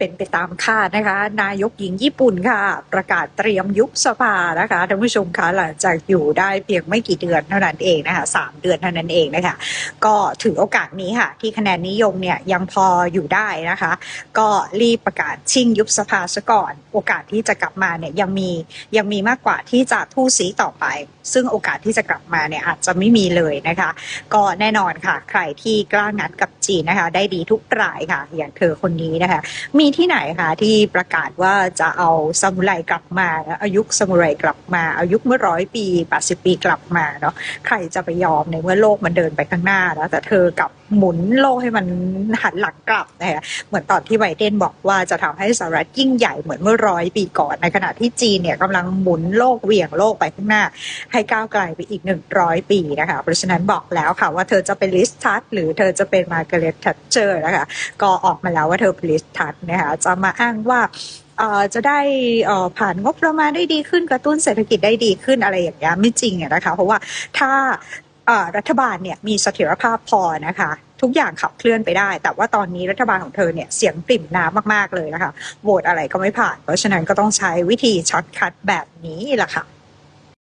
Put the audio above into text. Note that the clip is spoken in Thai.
เป็นไปตามคาดนะคะ นายกหญิงญี่ปุ่นค่ะ ประกาศเตรียมยุบสภานะคะท่านผู้ชมคะหลังจากอยู่ได้เพียงไม่กี่เดือนเท่านั้นเองนะคะสามเดือนเท่านั้นเองนะคะ ก็ถือโอกาสนี้ค่ะ ที่คะแนนนิยมเนี่ยยังพออยู่ได้นะคะ ก็รีบประกาศชิงยุบสภาซะก่อน โอกาสที่จะกลับมาเนี่ยยังมียังมีมากกว่าที่จะทู่สีต่อไป ซึ่งโอกาสที่จะกลับมาเนี่ยอาจจะไม่มีเลยนะคะ ก็แน่นอนค่ะ ใครที่กล้างัดกับจีนนะคะ ได้ดีทุกรายค่ะ อย่างเธอคนนี้นะคะ มีที่ไหนคะที่ประกาศว่าจะเอาซามูไรกลับมาอายุซามูไรกลับมาอายุเมื่อร้อยปีแปดสิบปีกลับมาเนาะใครจะไปยอมในเมื่อโลกมันเดินไปข้างหน้าแล้วแต่เธอกลับ หมุนโลกให้มันหันหลังกลับนะคะเหมือนตอนที่ไบเดนบอกว่าจะทำให้สหรัฐยิ่งใหญ่เหมือนเมื่อร้อยปีก่อน ในขณะที่จีนเนี่ยกำลังหมุนโลกเหวี่ยงโลกไปข้างหน้า ให้ก้าวไกลไปอีก100ปีนะคะ เพราะฉะนั้นบอกแล้วค่ะว่าเธอจะเป็นลิสทัสหรือเธอจะเป็นมาร์กเรตทัชเจอร์นะคะก็ออกมาแล้วว่าเธอเป็นลิสทัสนะคะจะมาอ้างว่าจะได้ผ่านงบประมาณได้ดีขึ้นกระตุ้นเศรษฐกิจได้ดีขึ้นอะไรอย่างเงี้ยไม่จริงอะนะคะ เพราะว่าถ้า รัฐบาลเนี่ยมีเสถียรภาพพอนะคะ ทุกอย่างขับเคลื่อนไปได้ แต่ว่าตอนนี้รัฐบาลของเธอเนี่ยเสียงปริ่มน้ำมากๆเลยนะคะโหวตอะไรก็ไม่ผ่าน เพราะฉะนั้นก็ต้องใช้วิธีช็อตคัทแบบนี้แหละค่ะ